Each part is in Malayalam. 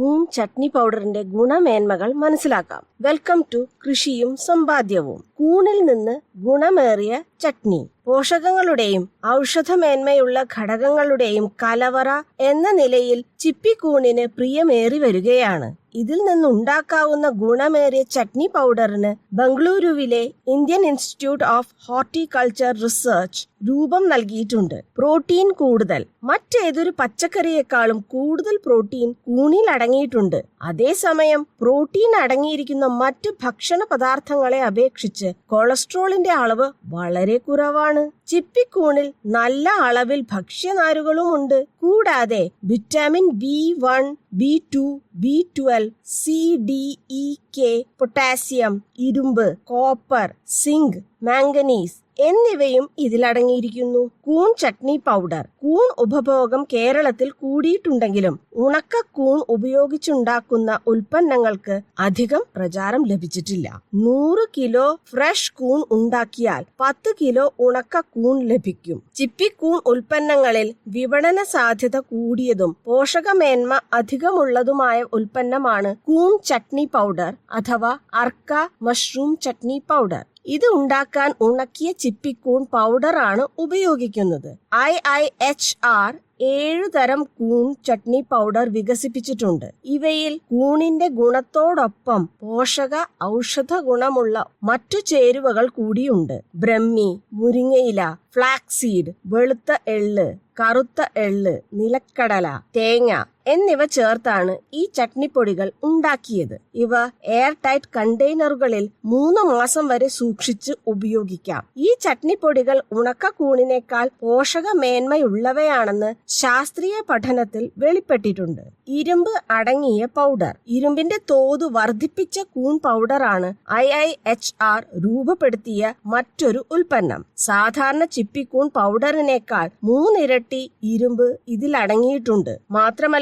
കൂൺ ചട്നി പൗഡറിന്റെ ഗുണമേന്മകൾ മനസ്സിലാക്കാം. വെൽക്കം ടു കൃഷിയും സമ്പാദ്യവും. കൂണിൽ നിന്ന് ഗുണമേറിയ ചട്നി. പോഷകങ്ങളുടെയും ഔഷധമേന്മയുള്ള ഘടകങ്ങളുടെയും കലവറ എന്ന നിലയിൽ ചിപ്പിക്കൂണിന് പ്രിയമേറി വരികയാണ്. ഇതിൽ നിന്നുണ്ടാക്കാവുന്ന ഗുണമേറിയ ചട്നി പൗഡറിന് ബംഗളൂരുവിലെ Indian institute of horticulture research രൂപം നൽകിയിട്ടുണ്ട്. പ്രോട്ടീൻ കൂടുതൽ. മറ്റേതൊരു പച്ചക്കറിയേക്കാളും കൂടുതൽ പ്രോട്ടീൻ കൂണിൽ അടങ്ങിയിട്ടുണ്ട്. അതേസമയം പ്രോട്ടീൻ അടങ്ങിയിരിക്കുന്ന മറ്റ് ഭക്ഷണ പദാർത്ഥങ്ങളെ അപേക്ഷിച്ച് കൊളസ്ട്രോളിന്റെ അളവ് വളരെ കുറവാണ്. ചിപ്പിക്കൂണിൽ നല്ല അളവിൽ ഭക്ഷ്യനാരുകളും ഉണ്ട്. കൂടാതെ vitamin B one B two B twelve C D E K potassium ഇരുമ്പ് കോപ്പർ സിങ്ക് മാംഗനീസ് എന്നിവയും ഇതിലടങ്ങിയിരിക്കുന്നു കൂൺ ചട്നി പൗഡർ. കൂൺ ഉപഭോഗം കേരളത്തിൽ കൂടിയിട്ടുണ്ടെങ്കിലും ഉണക്ക കൂൺ ഉപയോഗിച്ചുണ്ടാക്കുന്ന ഉൽപ്പന്നങ്ങൾക്ക് അധികം പ്രചാരം ലഭിച്ചിട്ടില്ല. നൂറ് കിലോ ഫ്രഷ് കൂൺ ഉണ്ടാക്കിയാൽ പത്ത് കിലോ ഉണക്ക കൂൺ ലഭിക്കും. ചിപ്പിക്കൂൺ ഉൽപ്പന്നങ്ങളിൽ വിപണന സാധ്യത കൂടിയതും പോഷകമേന്മ അധികമുള്ളതുമായ ഉൽപ്പന്നമാണ് കൂൺ ചട്നി പൗഡർ അഥവാ അർക്ക മഷ്റൂം ചട്നി പൗഡർ. ഇത് ഉണ്ടാക്കാൻ ഉണക്കിയ ചിപ്പിക്കൂൺ പൗഡറാണ് ഉപയോഗിക്കുന്നത്. ഐ ഐ എച്ച് ആർ ഏഴു തരം കൂൺ ചട്നി പൗഡർ വികസിപ്പിച്ചിട്ടുണ്ട്. ഇവയിൽ കൂണിന്റെ ഗുണത്തോടൊപ്പം പോഷക ഔഷധ ഗുണമുള്ള മറ്റു ചേരുവകൾ കൂടിയുണ്ട്. ബ്രഹ്മി മുരിങ്ങയില ഫ്ലാക്സീഡ് വെളുത്ത എള്ള് കറുത്ത എള്ള് നിലക്കടല തേങ്ങ എന്നിവ ചേർത്താണ് ഈ ചട്നിപ്പൊടികൾ ഉണ്ടാക്കിയത്. ഇവ എയർ ടൈറ്റ് കണ്ടെയ്നറുകളിൽ മൂന്ന് മാസം വരെ സൂക്ഷിച്ച് ഉപയോഗിക്കാം. ഈ ചട്നിപ്പൊടികൾ ഉണക്ക കൂണിനേക്കാൾ പോഷകമേന്മയുള്ളവയാണെന്ന് ശാസ്ത്രീയ പഠനത്തിൽ വെളിപ്പെട്ടിട്ടുണ്ട്. ഇരുമ്പ് അടങ്ങിയ പൗഡർ. ഇരുമ്പിന്റെ തോത് വർദ്ധിപ്പിച്ച കൂൺ പൗഡറാണ് ഐ ഐ എച്ച് ആർ രൂപപ്പെടുത്തിയ മറ്റൊരു ഉൽപ്പന്നം. സാധാരണ ചിപ്പിക്കൂൺ പൗഡറിനേക്കാൾ മൂന്നിരട്ടി ഇരുമ്പ് ഇതിൽ അടങ്ങിയിട്ടുണ്ട്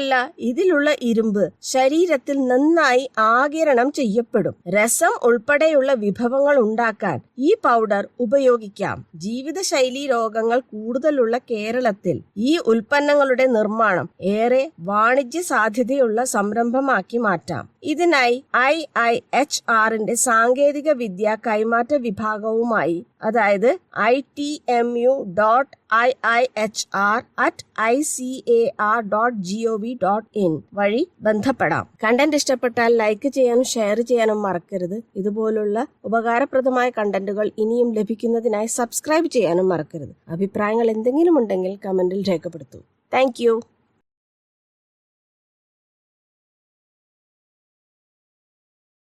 മാത്രമല്ല ഇതിലുള്ള ഇരുമ്പ് ശരീരത്തിൽ നന്നായി ആകിരണം ചെയ്യപ്പെടും. രസം ഉൾപ്പെടെയുള്ള വിഭവങ്ങൾ ഉണ്ടാക്കാൻ ഈ പൗഡർ ഉപയോഗിക്കാം. ജീവിതശൈലി രോഗങ്ങൾ കൂടുതലുള്ള കേരളത്തിൽ ഈ ഉൽപ്പന്നങ്ങളുടെ നിർമ്മാണം ഏറെ വാണിജ്യ സാധ്യതയുള്ള സംരംഭമാക്കി മാറ്റാം. ഇതിനായി ഐ ഐ എച്ച് ആറിന്റെ സാങ്കേതിക വിദ്യ കൈമാറ്റ വിഭാഗവുമായി അതായത് I T M U dot I I H R at I C A R dot G O V dot in വഴി ബന്ധപ്പെടാം. കണ്ടന്റ് ഇഷ്ടപ്പെട്ടാൽ ലൈക്ക് ചെയ്യാനും ഷെയർ ചെയ്യാനും മറക്കരുത്. ഇതുപോലുള്ള ഉപകാരപ്രദമായ കണ്ടന്റുകൾ ഇനിയും ലഭിക്കുന്നതിനായി സബ്സ്ക്രൈബ് ചെയ്യാനും മറക്കരുത്. അഭിപ്രായങ്ങൾ എന്തെങ്കിലും ഉണ്ടെങ്കിൽ കമന്റിൽ രേഖപ്പെടുത്തൂ. താങ്ക്